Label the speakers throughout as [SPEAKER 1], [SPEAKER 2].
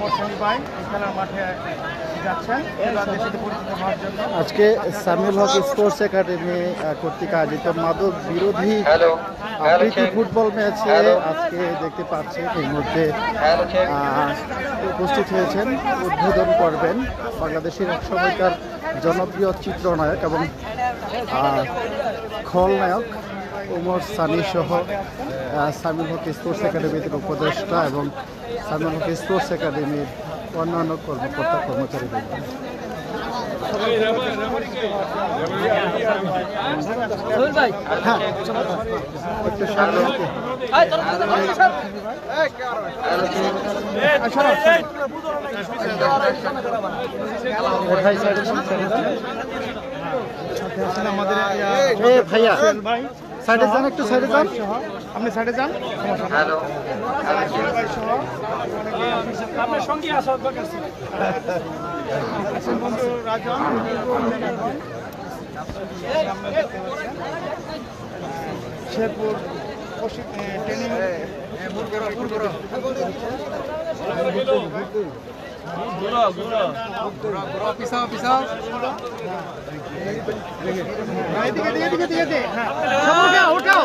[SPEAKER 1] হোসেন ভাই খেলার মাঠে যাচ্ছেন। পরিচিত হওয়ার জন্য।
[SPEAKER 2] আজকে সামিউল হক স্পোর্টস একাডেমি কর্তৃক আয়োজিত মাদক বিরোধী প্রীতি ফুটবল ম্যাচে আজকে দেখতে পাচ্ছেন এই মুহূর্তে আহ, উপস্থিত হয়েছেন উদ্বোধন করবেন বাংলাদেশের এক সময়কার জনপ্রিয় চিত্রনায়ক এবং খলনায়ক উমর সানি সহ সামিল হক স্পোর্টস একাডেমির উপদেষ্টা এবং সামিল হক স্পোর্টস একাডেমির অন্যান্য কর্মকর্তা কর্মচারীবৃন্দ হ্যাঁ ভাইয়া।
[SPEAKER 1] ভাই।
[SPEAKER 2] সাইডে যান একটু সাইডে যান।
[SPEAKER 1] আপনি সাইডে যান সমস্যা নেই।
[SPEAKER 3] হ্যালো
[SPEAKER 1] ভাই সহ আপনার সঙ্গে আসার দরকার ছিল। আছেন বন্ধু রাজন শেরপুর এদিকে এদিকে এদিকে এদিকে হ্যাঁ। উঠাও উঠাও।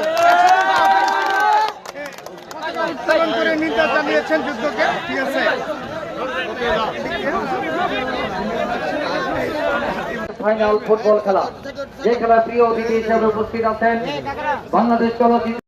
[SPEAKER 1] উত্তোলন করে নির্দেশ জানিয়েছেন যুদ্ধকে ঠিক আছে
[SPEAKER 3] ফাইনাল ফুটবল খেলা যে খেলা প্রিয় অতিথি হিসেবে উপস্থিত আছেন বাংলাদেশ চলচ্চিত্র